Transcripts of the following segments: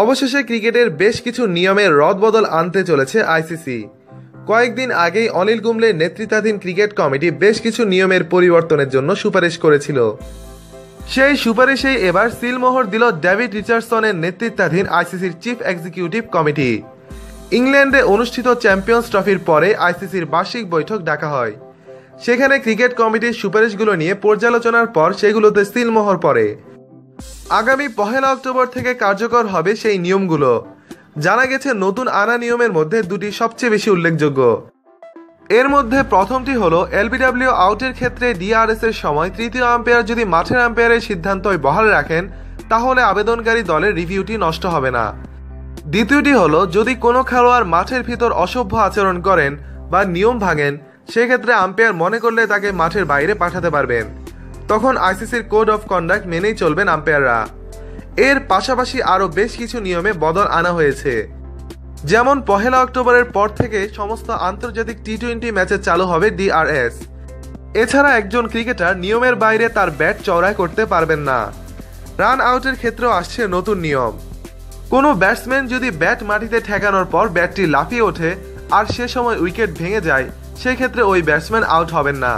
অবশেষে ক্রিকেটের বেশ কিছু নিয়মের রদবদল আনতে চলেছে আইসিসি। কয়েকদিন আগেই অনিল কুম্বলের নেতৃত্বাধীন ক্রিকেট কমিটি বেশ কিছু নিয়মের পরিবর্তনের জন্য সুপারিশ করেছিল। সেই সুপারিশেই এবার সিলমোহর দিল ডেভিড রিচার্ডসনের নেতৃত্বাধীন আইসিসির চিফ এক্সিকিউটিভ কমিটি। ইংল্যান্ডে অনুষ্ঠিত চ্যাম্পিয়ন্স ট্রফির পরে আইসিসির বার্ষিক বৈঠক ডাকা হয়। সেখানে ক্রিকেট কমিটির সুপারিশগুলো নিয়ে পর্যালোচনার পর সেগুলোতে সিলমোহর পড়ে। আগামী পহেলা অক্টোবর থেকে কার্যকর হবে সেই নিয়মগুলো। জানা গেছে, নতুন আনা নিয়মের মধ্যে দুটি সবচেয়ে বেশি উল্লেখযোগ্য। এর মধ্যে প্রথমটি হলো, এলবিডব্লিউ আউটের ক্ষেত্রে ডিআরএস এর সময় তৃতীয় আম্পায়ার যদি মাঠের আম্পায়ারের সিদ্ধান্তই বহাল রাখেন, তাহলে আবেদনকারী দলের রিভিউটি নষ্ট হবে না। দ্বিতীয়টি হলো, যদি কোনো খেলোয়াড় মাঠের ভিতর অসভ্য আচরণ করেন বা নিয়ম ভাঙেন, সেক্ষেত্রে আম্পায়ার মনে করলে তাকে মাঠের বাইরে পাঠাতে পারবেন। তখন আইসিসির কোড অফ কন্ডাক্ট মেনেই চলবেন আম্পায়াররা। এর পাশাপাশি আরও বেশ কিছু নিয়মে বদল আনা হয়েছে। যেমন পহেলা অক্টোবরের পর থেকে সমস্ত আন্তর্জাতিক টি টোয়েন্টি ম্যাচে চালু হবে ডিআরএস। এছাড়া একজন ক্রিকেটার নিয়মের বাইরে তার ব্যাট চওড়ায় করতে পারবেন না। রান আউটের ক্ষেত্রেও আসছে নতুন নিয়ম। কোনো ব্যাটসম্যান যদি ব্যাট মাটিতে ঠেকানোর পর ব্যাটটি লাফিয়ে ওঠে আর সে সময় উইকেট ভেঙে যায়, সেক্ষেত্রে ওই ব্যাটসম্যান আউট হবেন না।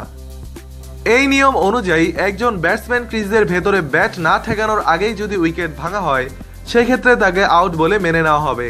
এই নিয়ম অনুযায়ী একজন ব্যাটসম্যান ক্রিজদের ভেতরে ব্যাট না ঠেকানোর আগেই যদি উইকেট ভাঙা হয়, সেক্ষেত্রে তাকে আউট বলে মেনে নেওয়া হবে।